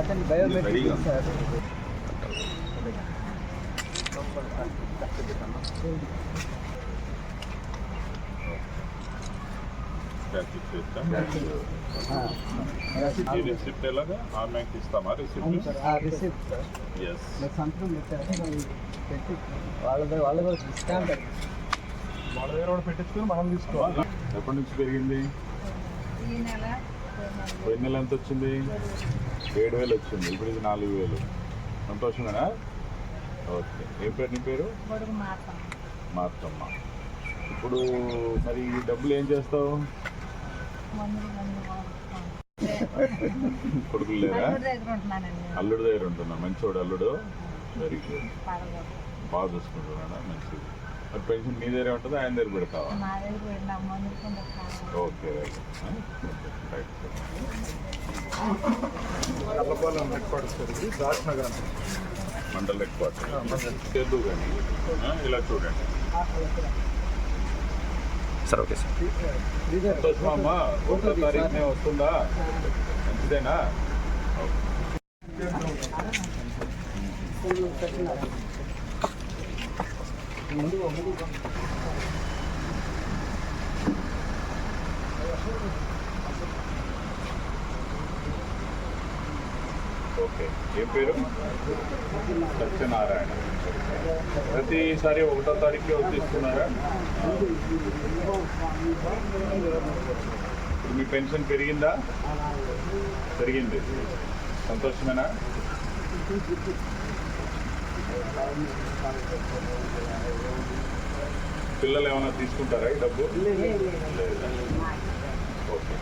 అతను. Biometric. Sir. Receipt ఎలాగా? ఇస్తామా రిసిప్ట్ రిసిప్ట్ సంతకం పెట్టి వాళ్ళ వాళ్ళ కూడా వాళ్ళ దగ్గర కూడా పెట్టించుకొని మనం తీసుకోవాలి. ఎప్పటి నుంచి పెరిగింది? ఈ నెల పోయిన నెల ఎంత వచ్చింది? ఏడు వేలు వచ్చింది. ఇప్పుడు ఇది నాలుగు వేలు. సంతోషమేనా ఓకే. ఏం పేరు నీ పేరు? మార్తమ్మ ఇప్పుడు మరి ఈ డబ్బులు ఏం చేస్తావు. కొడుకులు లేరా? అల్లుడి దగ్గర ఉంటున్నా మంచోడు అల్లుడు. వెరీ గుడ్ బాగా చూసుకుంటున్నాడా? మంచిది. మరి పెన్షన్ మీ దగ్గరే ఉంటుందా? ఆయన దగ్గర పెడతావా. Okay right right. Kallapalem head quarters ఇది దాట్ నగర్ అంటే మండల్ హెడ్ క్వార్టర్ చేద్దు కానీ ఆ, ఇలా చూడండి సార్ ఓకే సార్ సంతోషమా ఒకటో తారీఖునే వస్తుందా మంచిదేనా ఓకే. ఏం పేరు? సత్యనారాయణ. ప్రతిసారి ఒకటో తారీఖు ఇప్పుడు మీ పెన్షన్ పెరిగిందా? పెరిగింది. సంతోషమేనా? పిల్లలు ఏమైనా తీసుకుంటారా ఈ డబ్బు? లేదా. ఓకే.